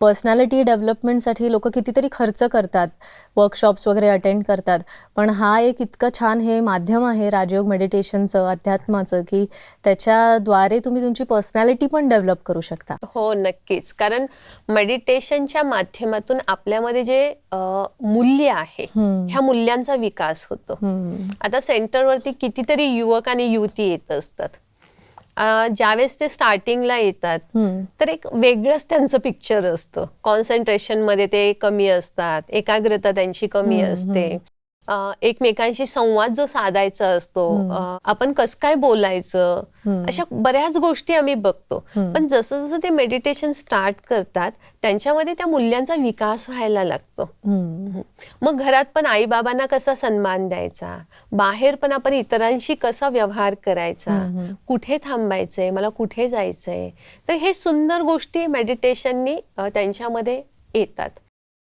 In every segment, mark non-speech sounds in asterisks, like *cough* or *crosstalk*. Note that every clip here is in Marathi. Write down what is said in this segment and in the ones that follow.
पर्सनॅलिटी डेव्हलपमेंटसाठी लोक कितीतरी खर्च करतात वर्कशॉप्स वगैरे अटेंड करतात. पण हा एक इतकं छान हे माध्यम आहे राजयोग मेडिटेशनचं अध्यात्माचं की त्याच्याद्वारे तुम्ही तुमची पर्सनॅलिटी पण डेव्हलप करू शकता. हो नक्कीच. कारण मेडिटेशनच्या माध्यमातून आपल्यामध्ये जे मूल्य आहे. ह्या मूल्यांचा विकास होतो. आता सेंटरवरती कितीतरी युवक आणि युवती येत असतात. ज्यावेळेस ते स्टार्टिंगला येतात. तर एक वेगळंच त्यांचं पिक्चर असतं. कॉन्सन्ट्रेशनमध्ये ते कमी असतात एकाग्रता त्यांची कमी असते. एकमेकांशी संवाद जो साधायचा असतो आपण कसं काय बोलायचं. अशा बऱ्याच गोष्टी आम्ही बघतो. पण जसं जसं ते मेडिटेशन स्टार्ट करतात त्यांच्यामध्ये त्या मूल्यांचा विकास व्हायला लागतो. मग घरात पण आई बाबांना कसा सन्मान द्यायचा? बाहेर पण आपण इतरांशी कसा व्यवहार करायचा. कुठे थांबायचंय? मला कुठे जायचंय? तर हे सुंदर गोष्टी मेडिटेशननी त्यांच्यामध्ये येतात.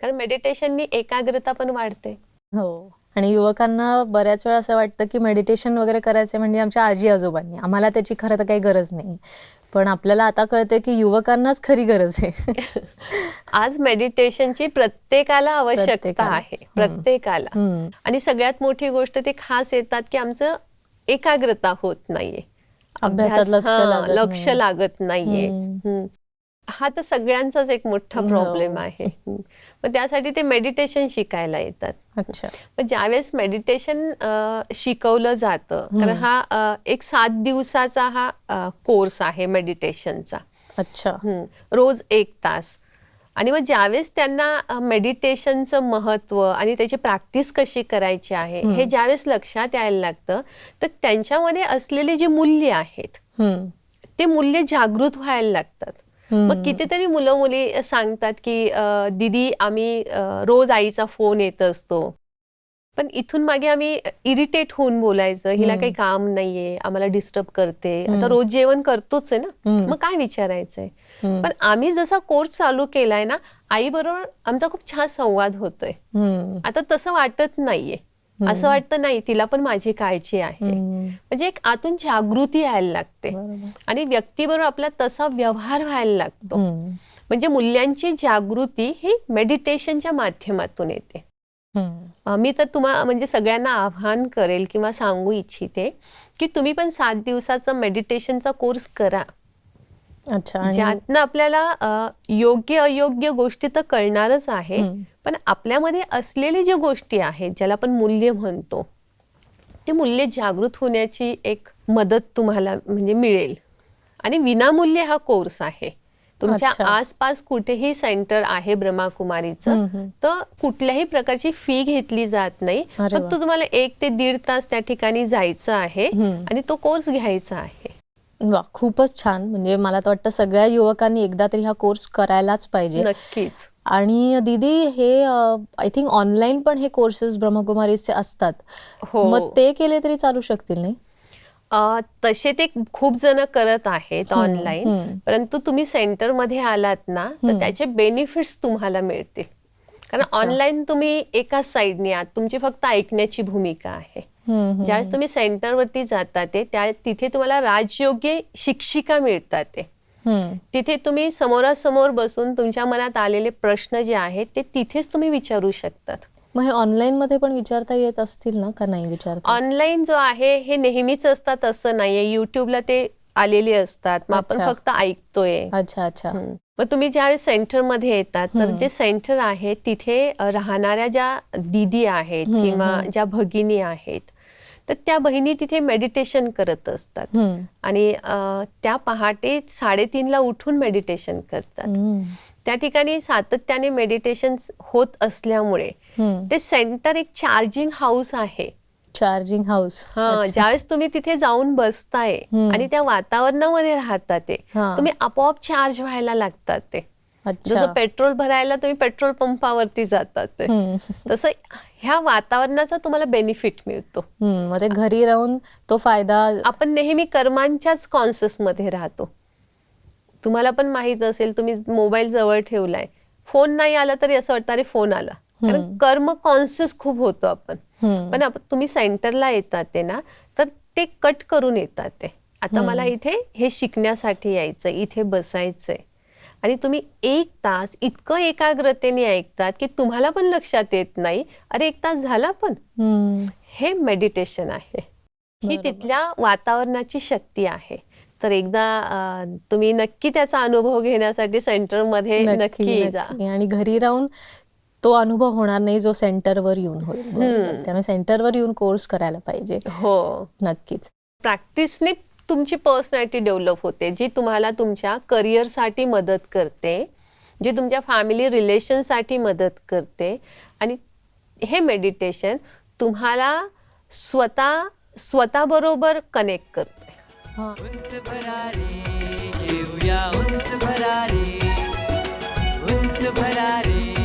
कारण मेडिटेशननी एकाग्रता पण वाढते. हो. आणि युवकांना बऱ्याच वेळा असं वाटतं की मेडिटेशन वगैरे करायचे म्हणजे आमच्या आजी आजोबांनी. आम्हाला त्याची खरं तर काही गरज नाही. पण आपल्याला आता कळते की युवकांनाच खरी गरज आहे. *laughs* आज मेडिटेशनची प्रत्येकाला आवश्यकता. आहे. प्रत्येकाला. आणि सगळ्यात मोठी गोष्ट ते खास येतात की आमचं एकाग्रता होत नाहीये. अभ्यासात अभ्यास- लक्ष लागत नाहीये. हा तर सगळ्यांचाच एक मोठा हो. प्रॉब्लेम आहे हम्म. मग त्यासाठी ते मेडिटेशन शिकायला येतात अच्छा मग ज्यावेळेस मेडिटेशन शिकवलं जातं कारण. हा एक सात दिवसाचा हा कोर्स आहे मेडिटेशनचा अच्छा. रोज एक तास आणि मग ज्यावेळेस त्यांना मेडिटेशनचं महत्त्व आणि त्याची प्रॅक्टिस कशी करायची आहे. हे ज्यावेळेस लक्षात यायला लागतं तर त्यांच्यामध्ये असलेले जे मूल्य आहेत. ते मूल्य जागृत व्हायला लागतात. मग कितीतरी मुलं मुली सांगतात की दीदी आम्ही रोज आईचा फोन येत असतो पण इथून मागे आम्ही इरिटेट होऊन बोलायचं हिला. काही काम नाहीये आम्हाला डिस्टर्ब करते. आता रोज जेवण करतोच आहे ना. मग काय विचारायचंय. पण आम्ही जसा कोर्स चालू केलाय ना आई बरोबर आमचा खूप छान संवाद होतोय. आता तसं वाटत नाहीये. असं वाटतं नाही तिला पण माझी काळजी आहे. म्हणजे एक आतून जागृती यायला लागते. आणि व्यक्तीबरोबर आपला तसा व्यवहार व्हायला लागतो. म्हणजे मूल्यांची जागृती ही मेडिटेशनच्या माध्यमातून येते. मी तर तुम्हा म्हणजे सगळ्यांना आव्हान करेल किंवा सांगू इच्छिते की तुम्ही पण सात दिवसाचा मेडिटेशनचा कोर्स करा. अच्छा ज्यातनं आपल्याला अं, योग्य अयोग्य गोष्टी तर कळणारच आहे. पण आपल्यामध्ये असलेली जी गोष्टी आहेत ज्याला आपण मूल्य म्हणतो ते मूल्य जागृत होण्याची एक मदत तुम्हाला म्हणजे मिळेल आणि विनामूल्य हा कोर्स आहे तुमच्या. आसपास कुठेही सेंटर आहे ब्रह्माकुमारीचं. तर कुठल्याही प्रकारची फी घेतली जात नाही फक्त. तुम्हाला एक ते दीड तास त्या ठिकाणी जायचं आहे. आणि तो कोर्स घ्यायचा आहे वा खूपच छान. म्हणजे मला तर वाटतं सगळ्या युवकांनी एकदा तरी हा कोर्स करायलाच पाहिजे. नक्कीच. आणि दीदी हे आय थिंक ऑनलाईन पण हे कोर्सेस ब्रह्मकुमारीचे असतात. हो. मग ते केले तरी चालू शकतील नाही? तसे ते खूप जण करत आहेत ऑनलाईन. परंतु तुम्ही सेंटरमध्ये आलात ना तर. त्याचे बेनिफिट्स तुम्हाला मिळतील. कारण. ऑनलाईन तुम्ही एकाच साईडने आहात. तुमची फक्त ऐकण्याची भूमिका आहे. ज्यावेळेस तुम्ही सेंटरवरती जातात ते त्या तिथे तुम्हाला राजयोग्य शिक्षिका मिळतात ते. तिथे तुम्ही समोरासमोर बसून तुमच्या मनात आलेले प्रश्न जे आहेत ते तिथेच तुम्ही विचारू शकतात मग हे ऑनलाईन मध्ये पण विचारता येत असतील ना का नाही विचारता ऑनलाईन जो आहे हे नेहमीच असतात असं नाहीये युट्यूबला ते आलेले असतात मग आपण. फक्त ऐकतोय अच्छा अच्छा. मग तुम्ही ज्यावेळेस सेंटरमध्ये येतात तर. जे सेंटर आहे तिथे राहणाऱ्या ज्या दिदी आहेत किंवा. ज्या भगिनी आहेत तर त्या बहिणी तिथे मेडिटेशन करत असतात. आणि त्या पहाटे साडेतीनला उठून मेडिटेशन करतात. त्या ठिकाणी सातत्याने मेडिटेशन होत असल्यामुळे. ते सेंटर एक चार्जिंग हाऊस आहे चार्जिंग हाऊस हा ज्यावेळेस तुम्ही तिथे जाऊन बसताय. आणि त्या वातावरणामध्ये राहतात ते. तुम्ही आपोआप चार्ज व्हायला लागतात ते जसं पेट्रोल भरायला तुम्ही पेट्रोल पंपावरती जातात. तसं ह्या वातावरणाचा तुम्हाला बेनिफिट मिळतो. घरी राहून तो फायदा आपण नेहमी कर्मांच्याच कॉन्शियसमध्ये राहतो. तुम्हाला पण माहीत असेल तुम्ही मोबाईल जवळ ठेवलाय. फोन नाही आला तरी असं वाटतं अरे फोन आला. कारण. कर्म कॉन्शियस खूप होतो आपण. पण तुम्ही सेंटरला येतात ते ना तर ते कट करून येतात ते. आता. मला इथे हे शिकण्यासाठी यायचं इथे बसायचंय. आणि तुम्ही एक तास इतकं एकाग्रतेने ऐकतात की तुम्हाला पण लक्षात येत नाही अरे एक तास झाला पण. हे मेडिटेशन आहे. ही. तिथल्या वातावरणाची शक्ती आहे. तर एकदा तुम्ही नक्की त्याचा अनुभव घेण्यासाठी सेंटरमध्ये नक्की जा. आणि घरी राहून तो अनुभव होणार नाही जो सेंटरवर येऊन होईल. त्यामुळे सेंटरवर येऊन कोर्स करायला पाहिजे. हो. नक्कीच. प्रॅक्टिसने तुमची पर्सनॅलिटी डेव्हलप होते जी तुम्हाला तुमच्या करिअरसाठी मदत करते जी तुमच्या फॅमिली रिलेशनसाठी मदत करते. आणि हे मेडिटेशन तुम्हाला स्वतः स्वतःबरोबर कनेक्ट करते. उंच भरारी घेऊया उंच भरारी. उंच भरारी